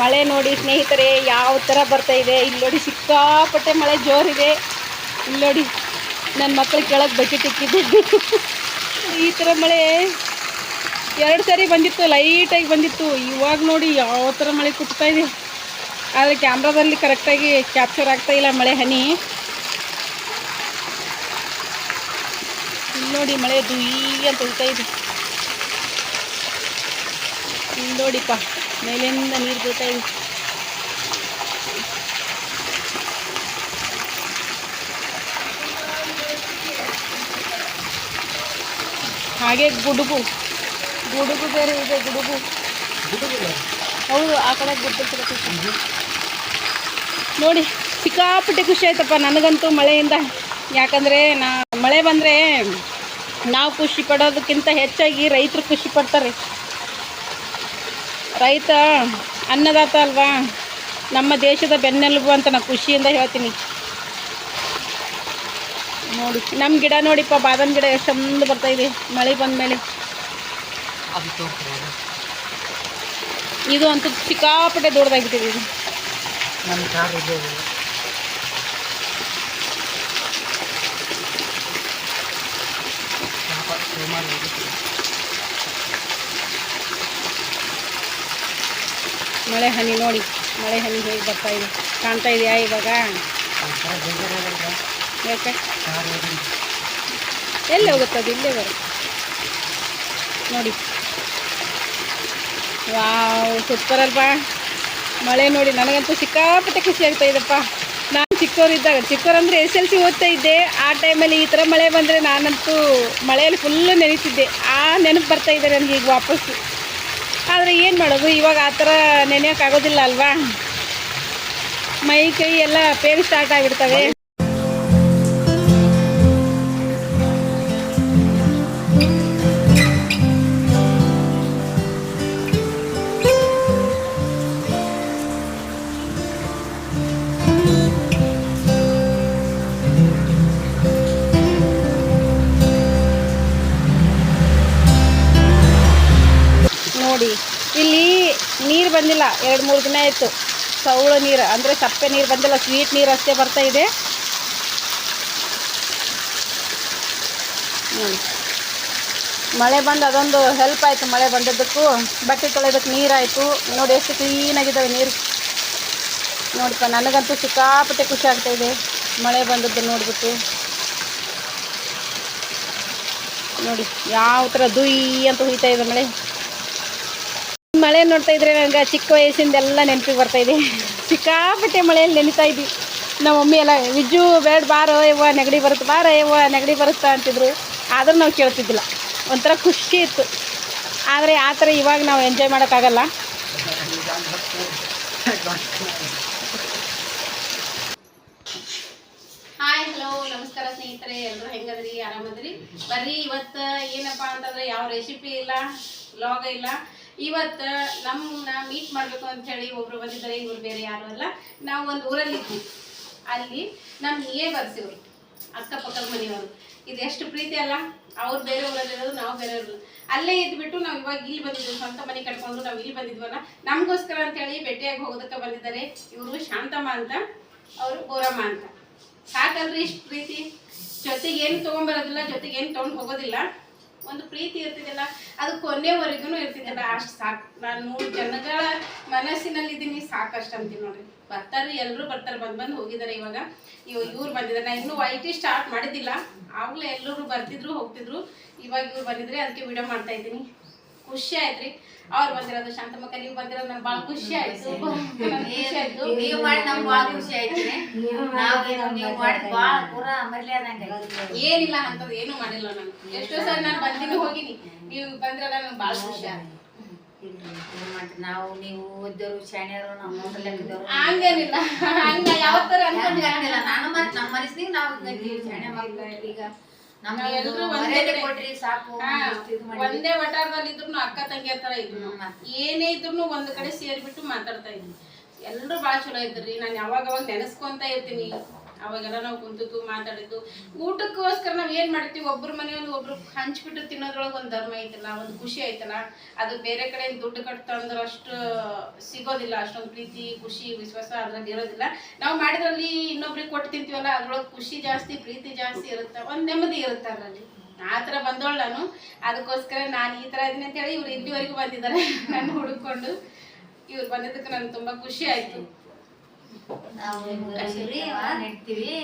ಮಳೆ ನೋಡಿ ಸ್ನೇಹಿತರೆ, ಯಾವ ಥರ ಬರ್ತಾ ಇದೆ? ಇಲ್ಲಿ ನೋಡಿ ಸಿಕ್ಕಾಪಟ್ಟೆ ಮಳೆ, ಜೋರಿದೆ. ಇಲ್ಲಿ ನೋಡಿ ನನ್ನ ಮಕ್ಕಳು ಕೆಳಗೆ ಬಕೆಟ್ ಇಕ್ಕಿದ್ದೆ ಈ ಥರ ಮಳೆ ಎರಡು ಸಾರಿ ಬಂದಿತ್ತು, ಲೈಟಾಗಿ ಬಂದಿತ್ತು. ಇವಾಗ ನೋಡಿ ಯಾವ ಥರ ಮಳೆ ಕುಟ್ತಾ ಇದೆ. ಆದರೆ ಕ್ಯಾಮ್ರಾದಲ್ಲಿ ಕರೆಕ್ಟಾಗಿ ಕ್ಯಾಪ್ಚರ್ ಆಗ್ತಾ ಇಲ್ಲ ಮಳೆ ಹನಿ. ಇಲ್ಲಿ ನೋಡಿ ಮಳೆ ದುಯ್ ಅಂತ ಹೋಗ್ತಾ ಇದೆ. ನೋಡಿಪ್ಪ ಮೇಲಿಂದ ನೀರು ಬೀಳ್ತಾ ಇದೆ. ಹಾಗೆ ಗುಡುಗು ಗುಡುಗು ಬೇರೆ ಇದೆ, ಗುಡುಗು. ಹೌದು, ಆ ಕಡೆ ಗುಡ್ಡ ನೋಡಿ, ಸಿಕ್ಕಾಪಟ್ಟೆ ಖುಷಿ ಆಯ್ತಪ್ಪ ನನಗಂತೂ ಮಳೆಯಿಂದ. ಯಾಕಂದರೆ ನಾ, ಮಳೆ ಬಂದರೆ ನಾವು ಖುಷಿ ಪಡೋದಕ್ಕಿಂತ ಹೆಚ್ಚಾಗಿ ರೈತರು ಖುಷಿ ಪಡ್ತಾರೆ. ರೈತ ಅನ್ನದಾತ ಅಲ್ವಾ? ನಮ್ಮ ದೇಶದ ಬೆನ್ನೆಲುಬು ಅಂತ ನಾನು ಖುಷಿಯಿಂದ ಹೇಳ್ತೀನಿ. ನೋಡಿ ನಮ್ಮ ಗಿಡ ನೋಡಿಪ್ಪ ಬಾದಾಮಿ ಗಿಡ ಎಷ್ಟು ಚಂದ ಬರ್ತಾ ಇದೆ. ಮಳೆ ಬಂದ ಮೇಲೆ. ಇದು ಅಂತೂ ಸಿಕ್ಕಾಪಟ್ಟೆ ದೊಡ್ಡದಾಗಿಬಿಟ್ಟಿದೆ ಇದು. ಮಳೆ ಹನಿ ನೋಡಿ, ಮಳೆ ಹನಿ ಹೇಗೆ ಬರ್ತಾ ಇದೆ, ಕಾಣ್ತಾ ಇದೆಯಾ ಇವಾಗ? ಎಲ್ಲಿ ಹೋಗುತ್ತೆ ಅದು, ಇಲ್ಲೇ ಬರುತ್ತೆ. ನೋಡಿ. ವಾವ್ ಸೂಪರ್ ಅಲ್ವಾ? ಮಳೆ ನೋಡಿ, ನನಗಂತೂ ಸಿಕ್ಕಾಪಟ್ಟೆ ಖುಷಿ ಆಗ್ತಾ ಇದೆಪ್ಪ. ನಾನು ಚಿಕ್ಕವರಿದ್ದಾಗ, ಚಿಕ್ಕವರಂದ್ರೆ ಎಸ್ ಎಲ್ ಸಿ ಓದ್ತಾ ಇದ್ದೆ. ಆ ಟೈಮಲ್ಲಿ ಈ ಥರ ಮಳೆ ಬಂದರೆ ನಾನಂತೂ ಮಳೆಯಲ್ಲಿ ಫುಲ್ಲು ನೆನೀತಿದ್ದೆ ಆ ನೆನಪು ಬರ್ತಾ ಇದೆ ನನಗೆ ಈಗ ವಾಪಸ್ಸು. ಆದರೆ ಏನು ಮಾಡೋದು? ಇವಾಗ ಆ ಥರ ನೆನೆಯೋಕ್ಕಾಗೋದಿಲ್ಲ ಅಲ್ವಾ? ಮೈ ಕೈ ಎಲ್ಲ ಪೇನ್ ಸ್ಟಾರ್ಟ್ ಆಗಿಬಿಡ್ತವೆ. ಬಂದಿಲ್ಲ, ಎರಡು ಮೂರು ದಿನ ಆಯಿತು. ಸೌಳು ನೀರು, ಅಂದರೆ ಸಪ್ಪೆ ನೀರು ಬಂದಿಲ್ಲ ಸ್ವೀಟ್ ನೀರು ಅಷ್ಟೇ ಬರ್ತಾ ಇದೆ. ಮಳೆ ಬಂದು ಅದೊಂದು ಹೆಲ್ಪ್ ಆಯಿತು, ಮಳೆ ಬಂದದ್ದಕ್ಕೂ. ಬಟ್ಟೆ ತೊಳೆಯೋದಕ್ಕೆ ನೀರಾಯಿತು. ನೋಡಿ ಎಷ್ಟು ಕ್ಲೀನಾಗಿದ್ದಾವೆ ನೀರು. ನೋಡಿಪ್ಪ ನನಗಂತೂ ಸಿಕ್ಕಾಪಟ್ಟೆ ಖುಷಿ ಆಗ್ತಾ ಇದೆ ಮಳೆ ಬಂದದ್ದು ನೋಡಿಬಿಟ್ಟು. ನೋಡಿ, ಯಾವ ಥರ ದುಯ್ ಅಂತ ಹುಯ್ತಾ ಇದೆ ಮಳೆ. ಮಳೆ ನೋಡ್ತಾ ಇದ್ರೆ ನನಗೆ ಚಿಕ್ಕ ವಯಸ್ಸಿಂದ ಎಲ್ಲ ನೆನಪಿಗೆ ಬರ್ತಾ ಇದೆ. ಸಿಕ್ಕಾಪಟ್ಟೆ ಮಳೆಯಲ್ಲಿ ನೆನಿತಾ ಇದ್ವಿ. ನಮ್ಮ ಮಮ್ಮಿ ಎಲ್ಲ ವಿಜ್ಜು ಬೇಡ, ಬಾರೋ, ಯವ್ವ, ನೆಗಡಿ ಬರುತ್ತೆ? ಬಾರ, ಯವ್ವ, ನೆಗಡಿ ಬರುತ್ತಾ? ಅಂತಿದ್ರು. ಆದರೂ ನಾವು ಕೇಳ್ತಿದ್ದಿಲ್ಲ. ಒಂಥರ ಖುಷಿ ಇತ್ತು. ಆದರೆ ಆ ಥರ ಇವಾಗ ನಾವು ಎಂಜಾಯ್ ಮಾಡೋಕ್ಕಾಗಲ್ಲ. ಹಾಯ್ ನಮಸ್ಕಾರ ಸ್ನೇಹಿತರೆ ಎಲ್ಲರೂ ಹೆಂಗದ್ರಿ? ಆರಾಮದ್ರಿ? ಬರ್ರಿ, ಇವತ್ತು ಏನಪ್ಪಾ ಅಂತಂದ್ರೆ ಯಾವ ರೆಸಿಪಿ ಇಲ್ಲ ಲಾಗ ಇಲ್ಲ. ಇವತ್ತು ನಮ್ಮನ್ನ ಮೀಟ್ ಮಾಡಬೇಕು ಅಂತ ಹೇಳಿ ಒಬ್ರು ಬಂದಿದ್ದಾರೆ, ಇವ್ರು ಬೇರೆ ಯಾರು ಅಲ್ಲ. ನಾವು ಒಂದು ಊರಲ್ಲಿ ಇದ್ವಿ. ಅಲ್ಲಿ ನಮ್ಮ ಏ ಬರ್ಸಿವ್ರು ಅಕ್ಕಪಕ್ಕದ ಮನೆಯವರು. ಇದು ಎಷ್ಟು ಪ್ರೀತಿ ಅಲ್ಲ? ಅವ್ರು ಬೇರೆ ಊರಲ್ಲಿರೋದು ನಾವು ಬೇರೆ ಅಲ್ಲೇ ಇದ್ಬಿಟ್ಟು ನಾವು ಇವಾಗ ಇಲ್ಲಿ ಬಂದಿದ್ವಿ, ಸ್ವಂತ ಮನೆ ಕಟ್ಕೊಂಡು ನಾವು ಇಲ್ಲಿ ಬಂದಿದ್ವಲ್ಲ. ನಮಗೋಸ್ಕರ ಅಂತ ಹೇಳಿ ಭೇಟಿಯಾಗಿ ಹೋಗೋದಕ್ಕೆ ಬಂದಿದ್ದಾರೆ ಇವರು ಶಾಂತಮ್ಮ ಅಂತ, ಅವರು ಗೋರಮ್ಮ ಅಂತ. ಸಾಕಲ್ರಿ ಇಷ್ಟು ಪ್ರೀತಿ. ಜೊತೆಗೆ ಏನು ತೊಗೊಂಬರೋದಿಲ್ಲ ಜೊತೆಗೆ ಏನು ತೊಗೊಂಡು ಹೋಗೋದಿಲ್ಲ. ಒಂದು ಪ್ರೀತಿ ಇರ್ತಿದಿಲ್ಲ ಅದು ಕೊನೆವರೆಗೂ ಇರ್ತಿದಿಲ್ಲ ಅಷ್ಟು ಸಾಕು. ನಾನು ಮೂರು ಜನಗಳ ಮನಸ್ಸಿನಲ್ಲಿದ್ದೀನಿ ಸಾಕಷ್ಟು ಅಂತೀನಿ ನೋಡ್ರಿ. ಬರ್ತಾರೆ ಎಲ್ಲರೂ ಬರ್ತಾರೆ, ಬಂದು ಬಂದು ಹೋಗಿದ್ದಾರೆ ಇವಾಗ. ಇವ್ ಇವ್ರು ಬಂದಿದ್ದಾರೆ. ನಾನು ಇನ್ನೂ ವೈಟಿ ಸ್ಟಾರ್ಟ್ ಮಾಡಿದ್ದಿಲ್ಲ. ಆಗಲೇ ಎಲ್ಲರೂ ಬರ್ತಿದ್ರು, ಹೋಗ್ತಿದ್ರು. ಇವಾಗ ಇವ್ರು ಬಂದಿದ್ರೆ ಅದಕ್ಕೆ ವಿಡಿಯೋ ಮಾಡ್ತಾ ಇದ್ದೀನಿ. ಖುಷಿ ಆಯ್ತ್ರಿ. ಅವ್ರು ಬಂದಿರೋದು ಶಾಂತಮಕ್ಕ ನೀವು ಬಂದಿರೋದು ನಂಗೆ ಬಹಳ ಖುಷಿ ಆಯ್ತು. ಖುಷಿ ಆಯ್ತು. ನೀವು ಮಾಡಿ ನಮ್ಗೆ ಬಹಳ ಖುಷಿ ಆಯ್ತು ನಾವೇನು ನೀವು ಮಾಡಿದ್ ಭಾಳ ಪೂರಾ ಮರ್ಯಾದಂಗೆ ಏನಿಲ್ಲ ಅಂತದ್ದು ಏನು ಮಾಡಿಲ್ಲ ನಾನು. ಎಷ್ಟೋ ಸರಿ ನಾನು ಬಂದಿನಿ ಹೋಗಿನಿ. ನೀವು ಬಂದ್ರಲ್ಲ ನಂಗೆ ಬಹಳ ಖುಷಿ ಆಯ್ತು. ನಾವು ನೀವು ಓದ್ದವರು ಶಾಣ್ಯರು ನಮ್ಮ ಹಂಗೇನಿಲ್ಲ. ಹಂಗ ಯಾವ ತರ ಅನ್ಕೊಂಡಿಲ್ಲ ನಾನು ಮತ್ತೆ ನಮ್ಮ ಮನಸ್ಸಿಗೆ ನಾವು ಶಾಣೆ ಮಕ್ಕಳು ಈಗ ಒಂದೇ. ಕೊಟ್ರಿ ಸಾಕು ಒಂದೇ ವಟಾರದಲ್ಲಿ ಇದ್ರು ಅಕ್ಕ ತಂಗಿ ತರ ಇದ್ರು ಏನೇ ಇದ್ರು ಒಂದ್ ಕಡೆ ಸೇರ್ಬಿಟ್ಟು ಮಾತಾಡ್ತಾ ಇದ್ವಿ. ಎಲ್ರು ಬಾಳ್ ಚಲೋ ಇದ್ರಿ. ನಾನು ಯಾವಾಗ ಅವಾಗ ನೆನೆಸ್ಕೊಂತ ಇರ್ತೀನಿ. ಅವಾಗೆಲ್ಲ ನಾವು ಕುಂತಿದ್ದು, ಮಾತಾಡಿದ್ದು. ಊಟಕ್ಕೋಸ್ಕರ ನಾವ್ ಏನ್ ಮಾಡ್ತೀವಿ ಒಬ್ರ ಮನೆಯೊಂದು ಒಬ್ರು ಹಂಚ್ಬಿಟ್ಟು ತಿನ್ನೋದ್ರೊಳಗೆ ಒಂದು ಧರ್ಮ ಐತಲ್ಲ, ಒಂದು ಖುಷಿ ಐತಲ್ಲ, ಅದು ಬೇರೆ ಕಡೆ ದುಡ್ಡು ಕಟ್ತಂದ್ರೆ ಅಷ್ಟು ಸಿಗೋದಿಲ್ಲ, ಅಷ್ಟೊಂದು ಪ್ರೀತಿ, ಖುಷಿ, ವಿಶ್ವಾಸ ಅದ್ರಲ್ಲಿ ಇರೋದಿಲ್ಲ. ನಾವು ಮಾಡಿದ್ರಲ್ಲಿ ಇನ್ನೊಬ್ರಿಗೆ ಕೊಟ್ಟು ತಿಂತೀವಲ್ಲ, ಅದ್ರೊಳಗೆ ಖುಷಿ ಜಾಸ್ತಿ, ಪ್ರೀತಿ ಜಾಸ್ತಿ ಇರುತ್ತೆ, ಒಂದ್ ನೆಮ್ಮದಿ ಇರುತ್ತೆ ಅದರಲ್ಲಿ. ಆ ಥರ ನಾನು. ಅದಕ್ಕೋಸ್ಕರ ನಾನು ಈ ಥರ ಅಂತ ಹೇಳಿ ಇವ್ರು ಇಲ್ಲಿವರೆಗೂ ಬಂದಿದ್ದಾರೆ. ನಾನು ಹುಡುಕೊಂಡು ಇವ್ರು ಬಂದಿದ್ದಕ್ಕೆ ನನಗೆ ತುಂಬಾ ಖುಷಿ ಆಯ್ತು. ನಾವು ನೆಡ್ತೀವಿ.